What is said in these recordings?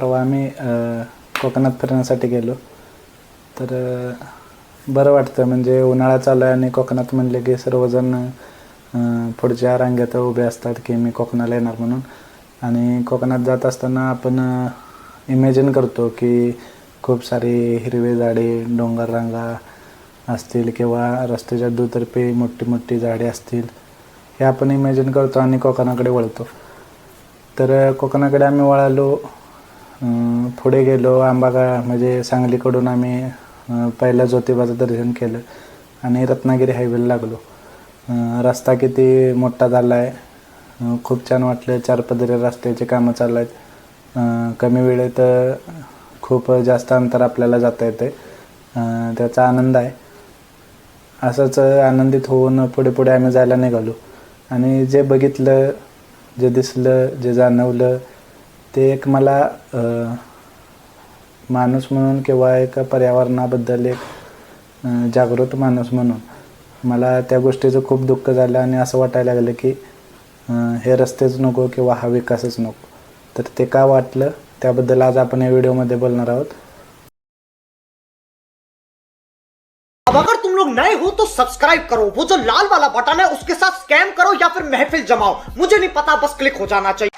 परवा आम्ही कोकणात फिरण्यासाठी गेलो. तर बरं वाटतं. म्हणजे उन्हाळा चालू आहे आणि कोकणात म्हणले की सर्वजण पुढच्या रांगेत उभे असतात की मी कोकणाला येणार म्हणून. आणि कोकणात जात असताना आपण इमॅजिन करतो की खूप सारी हिरवे झाडे डोंगर रांगा असतील किंवा रस्त्याच्या दुतर्फे मोठी मोठी झाडे असतील. हे आपण इमॅजिन करतो आणि कोकणाकडे वळतो. तर कोकणाकडे आम्ही वळालो. पुढे गेलो आंबागा म्हणजे सांगलीकडून आम्ही अं, पहिलं ज्योतिबाचं दर्शन केलं आणि रत्नागिरी हायवेला लागलो. रस्ता किती मोठा झाला आहे खूप छान वाटलं चार पदरी रस्त्याचे कामं चालू आहेत कमी वेळेत खूप जास्त अंतर आपल्याला जाता येते त्याचा आनंद आहे. असंच आनंदित होऊन पुढे पुढे आम्ही जायला निघालो. आणि जे बघितलं जे दिसलं जे जाणवलं ते एक मला माणूस म्हणून किंवा एक पर्यावरणाबद्दल एक जागृत माणूस म्हणून मला त्या गोष्टीचं खूप दुःख झालं आणि असं वाटायला लागलं की हे रस्तेच नको किंवा हा विकासच नको. तर ते का वाटलं? त्याबद्दल आज आपण या व्हिडिओमध्ये बोलणार आहोत. अगर तुम लोग नए हो तो सब्सक्राइब करो। वो जो लाल वाला बटन है उसके साथ स्कैम करो या फिर महफिल जमाओ। मुझे नहीं पता बस क्लिक हो जाना चाहिए।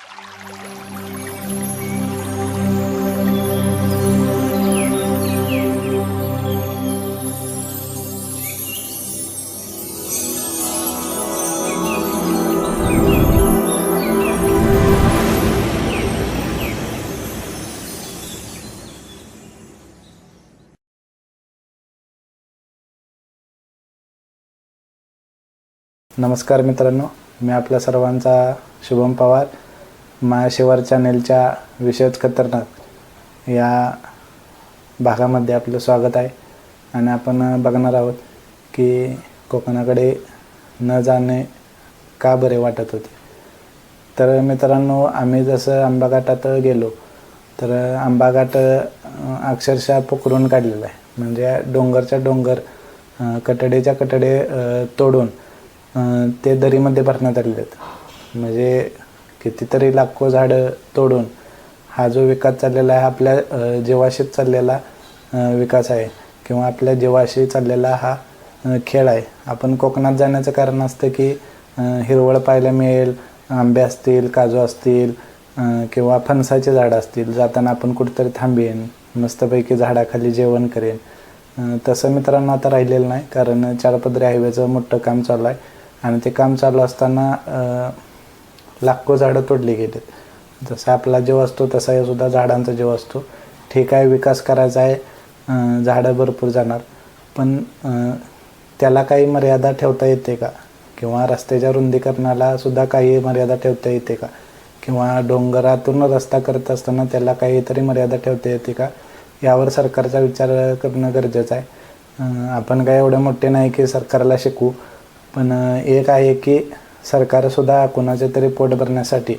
नमस्कार मित्रांनो मी आपल्या सर्वांचा शुभम पवार. महाशिवार चॅनेलच्या विषयच खतरनाक या भागामध्ये आपलं स्वागत आहे. आणि आपण बघणार आहोत की कोकणाकडे न जाणे का बरे वाटत होते? तर मित्रांनो आम्ही जसं आंबाघाटात गेलो तर आंबाघाट अक्षरशः पोखरून काढलेला आहे. म्हणजे डोंगरच्या डोंगर कटडेच्या कटडे तोडून अं, ते दरीमध्ये भरण्यात आलेले आहेत. म्हणजे कितीतरी लाखो झाडं तोडून हा जो विकास चाललेला आहे आपल्या अं, चाललेला अं, विकास आहे किंवा आपल्या जीवाशी चाललेला हा अं, खेळ आहे. आपण कोकणात जाण्याचं कारण असतं की अं, हिरवळ पाहायला मिळेल आंबे असतील काजू असतील अं, किंवा फणसाचे झाडं असतील जाताना आपण कुठेतरी थांबेन मस्तपैकी झाडाखाली जेवण करेन. अं, तसं मित्रांनो आता राहिलेलं नाही कारण चारपदरी हायवेचं मोठं काम चालू आहे. आणि ते काम चालू असताना लाखो झाडं तोडली गेलीत. जसा आपला जीव असतो तसा हे सुद्धा झाडांचा जीव असतो. ठीक आहे विकास करायचा आहे झाडं भरपूर जाणार. पण त्याला काही मर्यादा ठेवता येते का? किंवा रस्त्याच्या रुंदीकरणाला सुद्धा काही मर्यादा ठेवता येते का? किंवा डोंगरातून रस्ता करत असताना त्याला काहीतरी मर्यादा ठेवता येते का? यावर सरकारचा विचार करणं गरजेचं आहे. आपण काय एवढे मोठे नाही की सरकारला शिकू पण एक आहे की सरकारसुद्धा कोणाचे तरी पोट भरण्यासाठी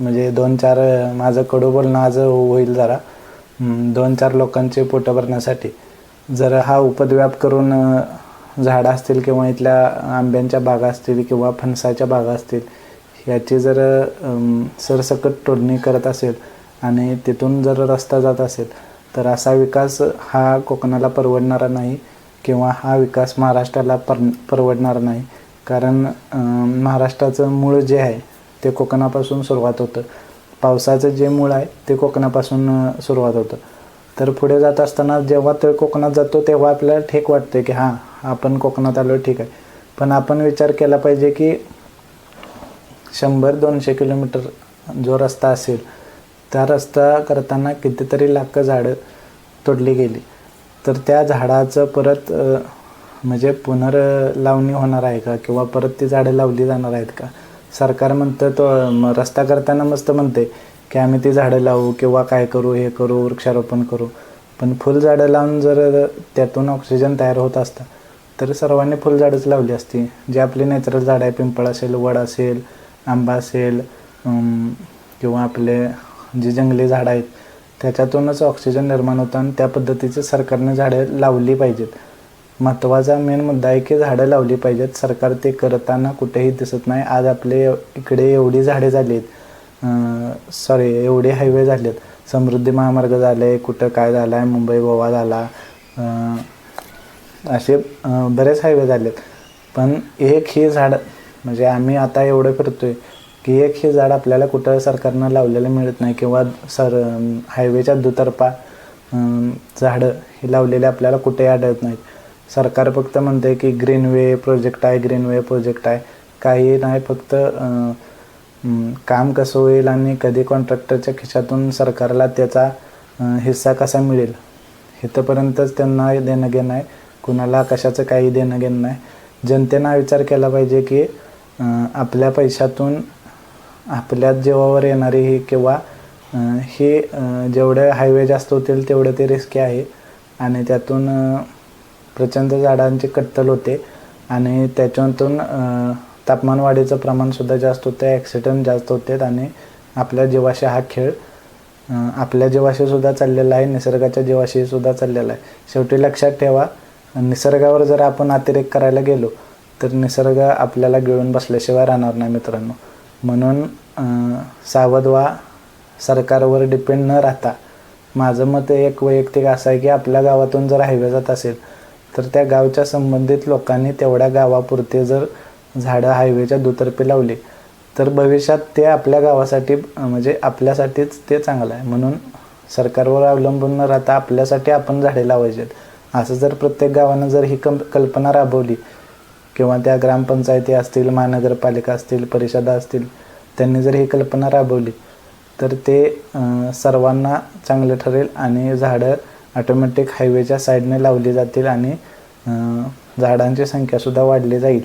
म्हणजे दोन चार माझं कडू बोलणं आज होईल जरा. दोन चार लोकांचे पोट भरण्यासाठी. जर हा उपद्व्याप करून झाडं असतील किंवा इथल्या आंब्यांच्या बागा असतील किंवा फणसाच्या बागा असतील याची जर सरसकट तोडणी करत असेल आणि तिथून जर रस्ता जात असेल तर असा विकास हा कोकणाला परवडणारा नाही. किंवा हा विकास महाराष्ट्राला पर परवडणार नाही. कारण महाराष्ट्राचं मूळ जे आहे ते कोकणापासून सुरुवात होतं. पावसाचं जे मूळ आहे ते कोकणापासून सुरुवात होतं. तर पुढे जात असताना जेव्हा तो कोकणात जातो तेव्हा आपल्याला ठीक वाटते की हां आपण कोकणात आलो ठीक आहे. पण आपण विचार केला पाहिजे की शंभर दोनशे किलोमीटर जो रस्ता असेल त्या रस्ता करताना कितीतरी लाख झाडं तोडली गेली. तर त्या झाडाचं परत म्हणजे पुनर्लावणी होणार आहे का? किंवा परत ती झाडं लावली जाणार आहेत का? सरकार म्हणतं तो रस्ता करताना मस्त म्हणते की आम्ही ती झाडं लावू किंवा काय करू हे करू वृक्षारोपण करू. पण फुलझाडं लावून जर त्यातून ऑक्सिजन तयार होत असतं तर सर्वांनी फुलझाडंच लावली असती. जे आपली नॅचरल झाडं आहे पिंपळ असेल वड असेल आंबा असेल किंवा आपले जे जंगली झाडं आहेत त्याच्यातूनच ऑक्सिजन निर्माण होतं आणि त्या पद्धतीचं सरकारने झाडं लावली पाहिजेत. महत्त्वाचा मेन मुद्दा आहे की झाडं लावली पाहिजेत. सरकार ते करताना कुठेही दिसत नाही. आज आपले इकडे एवढी झाडे झाली आहेत सॉरी एवढे हायवे झाले आहेत समृद्धी महामार्ग झाले कुठं काय झालं आहे मुंबई गोवा झाला असे बरेच हायवे झालेत. पण एक हे झाड म्हणजे आम्ही आता एवढं करतो आहे की एक हे झाड आपल्याला कुठं सरकारनं लावलेलं मिळत नाही किंवा सर हायवेच्या दुतर्फा झाडं हे लावलेले आपल्याला कुठेही आढळत नाहीत. सरकार फक्त म्हणते की ग्रीनवे प्रोजेक्ट आहे ग्रीनवे प्रोजेक्ट आहे. काही नाही फक्त काम कसं होईल आणि कधी कॉन्ट्रॅक्टरच्या खिशातून सरकारला त्याचा हिस्सा कसा मिळेल इथंपर्यंतच त्यांना देणं घेणं आहे. कुणाला कशाचं काही देणं घेणं नाही. जनतेनं विचार केला पाहिजे की आपल्या पैशातून आपल्या जीवावर येणारी ही किंवा हे जेवढे हायवे जास्त होतील तेवढं ते रिस्की आहे. आणि त्यातून प्रचंड झाडांची कत्तल होते. आणि त्याच्यातून तापमानवाढीचं तापमान वाढीचं प्रमाणसुद्धा जास्त होतं ॲक्सिडेंट जास्त होतात आणि आपल्या जीवाशी हा खेळ आपल्या जीवाशीसुद्धा चाललेला आहे निसर्गाच्या जीवाशी सुद्धा चाललेला आहे. शेवटी लक्षात ठेवा निसर्गावर जर आपण अतिरेक करायला गेलो तर निसर्ग आपल्याला गिळून बसल्याशिवाय राहणार नाही मित्रांनो. म्हणून सावध व्हा सरकारवर डिपेंड न राहता. माझं मत एक वैयक्तिक असं आहे की आपल्या गावातून जर हायवे जात असेल तर त्या गावच्या संबंधित लोकांनी तेवढ्या गावापुरते जर झाडं हायवेच्या दुतर्फे लावली तर भविष्यात ते आपल्या गावासाठी म्हणजे आपल्यासाठीच ते चांगलं आहे. म्हणून सरकारवर अवलंबून न राहता आपल्यासाठी आपण झाडे लावायचे असं जर प्रत्येक गावानं जर ही कं कल्पना राबवली किंवा त्या ग्रामपंचायती असतील महानगरपालिका असतील परिषदा असतील त्यांनी जर ही कल्पना राबवली तर ते सर्वांना चांगलं ठरेल आणि झाडं ऑटोमॅटिक हायवेच्या साईडने लावली जातील आणि झाडांची संख्यासुद्धा वाढली जाईल.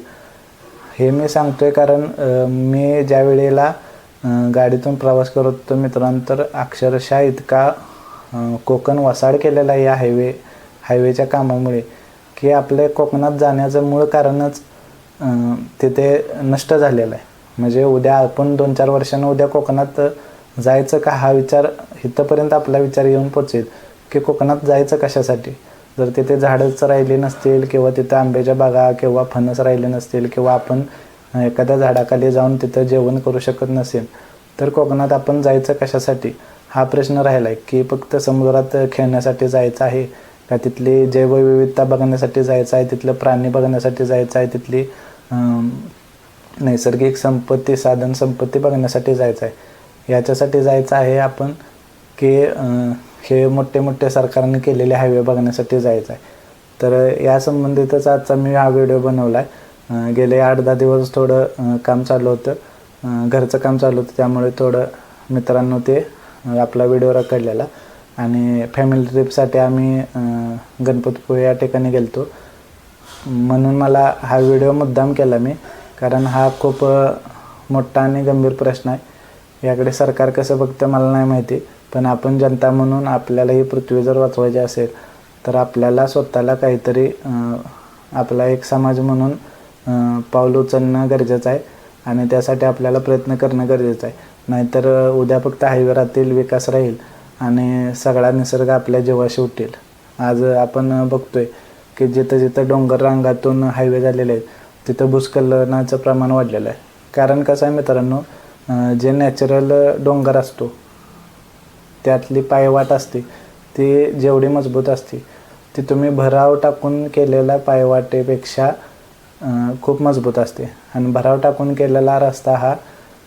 हे मी सांगतोय कारण मी ज्या वेळेला गाडीतून प्रवास करत होतो मित्रांनो तर अक्षरशः इतका कोकण वसाड केलेला आहे या हायवे हायवेच्या कामामुळे. की आपल्या कोकणात जाण्याचं मूळ कारणच तिथे नष्ट झालेलं आहे. म्हणजे उद्या आपण दोन चार वर्षांना उद्या कोकणात जायचं का हा विचार इथंपर्यंत आपला विचार येऊन पोचेल. की कोकणात जायचं कशासाठी? जर तिथे झाडंच राहिली नसतील किंवा तिथं आंब्याच्या बागा किंवा फणस राहिले नसतील किंवा आपण एखाद्या झाडाखाली जाऊन तिथं जेवण करू शकत नसेल तर कोकणात आपण जायचं कशासाठी? हा प्रश्न राहिला आहे की फक्त समुद्रात खेळण्यासाठी जायचं आहे का तिथली जैवविविधता बघण्यासाठी जायचं आहे तिथलं प्राणी बघण्यासाठी जायचं आहे तिथली नैसर्गिक संपत्ती साधन संपत्ती बघण्यासाठी जायचं आहे. याच्यासाठी जायचं आहे आपण की हे मोठे मोठे सरकारने केलेले हायवे बघण्यासाठी जायचं आहे. तर या संबंधितच आजचा मी हा व्हिडिओ बनवला आहे. गेले आठ दहा दिवस थोडं काम चालू होतं. घरचं काम चालू होतं त्यामुळे थोडं मित्रांनो ते आपला व्हिडिओ रखडलेला. आणि फॅमिली ट्रिपसाठी आम्ही गणपतीपुळे या ठिकाणी गेलतो. म्हणून मला हा व्हिडिओ मुद्दाम केला मी. कारण हा खूप मोठा आणि गंभीर प्रश्न आहे. याकडे सरकार कसं बघतं मला नाही माहिती. पण आपण जनता म्हणून आपल्याला ही पृथ्वी जर वाचवायची असेल तर आपल्याला स्वतःला काहीतरी आपला एक समाज म्हणून पाऊल उचलणं गरजेचं आहे. आणि त्यासाठी आपल्याला प्रयत्न करणं गरजेचं आहे. नाहीतर उद्या फक्त हायवे राहतील विकास राहील. आणि सगळा निसर्ग आपल्या जीवाशी उठेल. आज आपण बघतोय की जिथं जिथं डोंगर रांगातून हायवे झालेले आहेत तिथं भूस्खलनाचं प्रमाण वाढलेलं आहे. कारण कसं आहे मित्रांनो जे नॅचरल डोंगर असतो त्यातली पायवाट असते ती जेवढी मजबूत असते ती तुम्ही भराव टाकून केलेल्या पायवाटेपेक्षा खूप मजबूत असते. आणि भराव टाकून केलेला रस्ता हा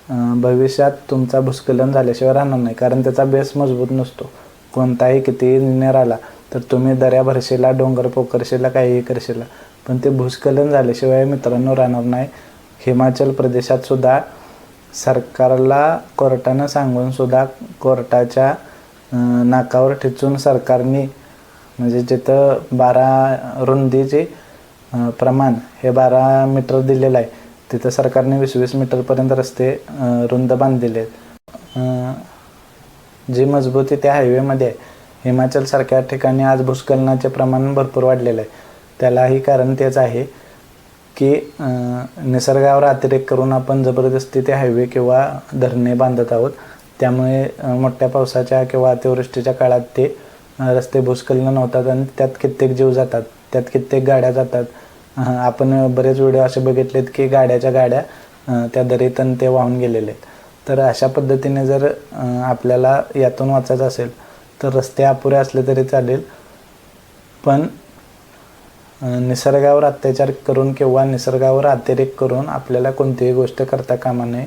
भविष्यात तुमचा भूस्खलन झाल्याशिवाय राहणार नाही कारण त्याचा बेस मजबूत नसतो. कोणताही कितीही इंजिनियर आला तर तुम्ही दऱ्या भरशीला डोंगर पोखरशीला काहीही करशीला पण ते भूस्खलन झाल्याशिवाय मित्रांनो राहणार नाही. हिमाचल प्रदेशात सुद्धा सरकारला कोर्टानं सांगून सुद्धा कोर्टाच्या नाकावर ठेचून सरकारने म्हणजे जिथं बारा रुंदीचे प्रमाण हे बारा मीटर दिलेलं आहे तिथं सरकारने वीस वीस मीटरपर्यंत रस्ते रुंद बांधलेले आहेत जी मजबूती त्या हायवेमध्ये आहे हिमाचलसारख्या ठिकाणी आज भूस्खलनाचे प्रमाण भरपूर वाढलेलं आहे. त्यालाही कारण तेच आहे की निसर्गावर अतिरेक करून आपण जबरदस्ती ते हायवे किंवा धरणे बांधत आहोत. त्यामुळे मोठ्या पावसाच्या किंवा अतिवृष्टीच्या काळात ते रस्ते भूस्खलन होतात आणि त्यात कित्येक जीव जातात त्यात कित्येक गाड्या जातात. आपण बरेच व्हिडिओ असे बघितलेत की गाड्याच्या गाड्या त्या दरीतून ते वाहून गेलेले आहेत. तर अशा पद्धतीने जर आपल्याला यातून वाचायचं असेल तर रस्ते अपुरे असले तरी चालेल. पण निसर्गावर अत्याचार करून किंवा निसर्गावर अतिरेक करून आपल्याला कोणतीही गोष्ट करता कामा नये.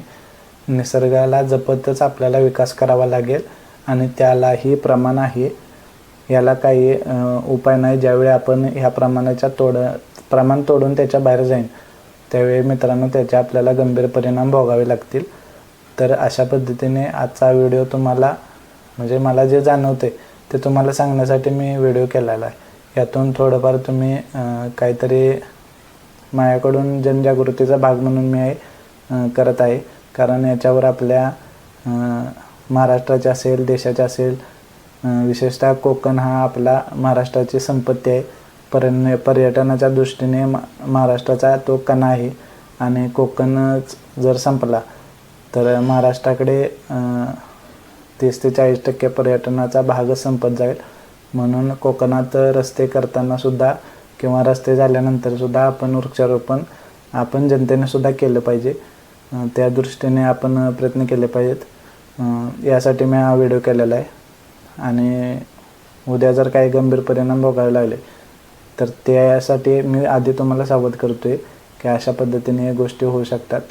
निसर्गाला जपतच आपल्याला विकास करावा लागेल आणि त्यालाही प्रमाण आहे. याला काही उपाय नाही. ज्यावेळी आपण ह्या प्रमाणाच्या तोड प्रमाण तोडून त्याच्या बाहेर जाईन. त्यावेळी मित्रांनो त्याचे आपल्याला गंभीर परिणाम भोगावे लागतील. तर अशा पद्धतीने आजचा व्हिडिओ तुम्हाला म्हणजे मला जे जाणवते ते तुम्हाला सांगण्यासाठी मी व्हिडिओ केलेला आहे. यातून थोडंफार तुम्ही काहीतरी माझ्याकडून जनजागृतीचा भाग म्हणून मी आहे करत आहे. कारण याच्यावर आपल्या महाराष्ट्राच्या महाराष्ट्राचे असेल देशाचे असेल विशेषतः कोकण हा आपला महाराष्ट्राची संपत्ती आहे. पर्य पर्यटनाच्या दृष्टीने मा महाराष्ट्राचा तो कणा आहे. आणि कोकणच जर संपला तर महाराष्ट्राकडे तीस ते चाळीस टक्के पर्यटनाचा भागच संपत जाईल. म्हणून कोकणात रस्ते करताना सुद्धा किंवा रस्ते झाल्यानंतर सुद्धा आपण वृक्षारोपण आपण जनतेने सुद्धा केलं पाहिजे. त्या दृष्टीने आपण प्रयत्न केले पाहिजेत. यासाठी मी हा व्हिडिओ केलेला आहे. आणि उद्या जर काही गंभीर परिणाम भोगावे लागले तर त्यासाठी मी आधी तुम्हाला सावध करतो आहे की अशा पद्धतीने या गोष्टी होऊ शकतात.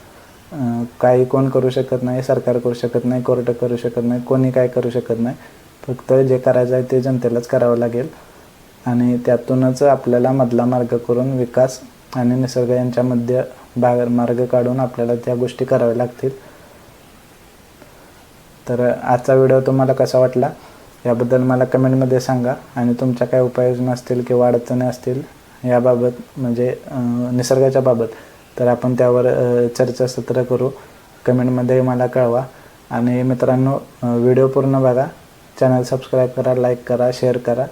काही कोण करू शकत नाही सरकार करू शकत नाही कोर्ट करू शकत नाही कोणी काय करू शकत नाही. फक्त जे करायचं आहे ते जनतेलाच करावं लागेल. आणि त्यातूनच आपल्याला मधला मार्ग करून विकास आणि निसर्ग यांच्यामध्ये भाग मार्ग काढून आपल्याला त्या गोष्टी कराव्या लागतील. तर आजचा व्हिडिओ तुम्हाला कसा वाटला? याबद्दल मला कमेंटमध्ये सांगा. आणि तुमच्या काय उपाययोजना असतील किंवा अडचणी असतील याबाबत म्हणजे निसर्गाच्या बाबत तर आपण त्यावर चर्चासत्र करू. कमेंटमध्ये मला कळवा. आणि मित्रांनो व्हिडिओ पूर्ण बघा. चॅनल सबस्क्राईब करा लाईक करा शेअर करा.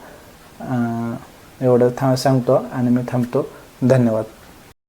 एवढं थांब सांगतो आणि मी थांबतो. धन्यवाद.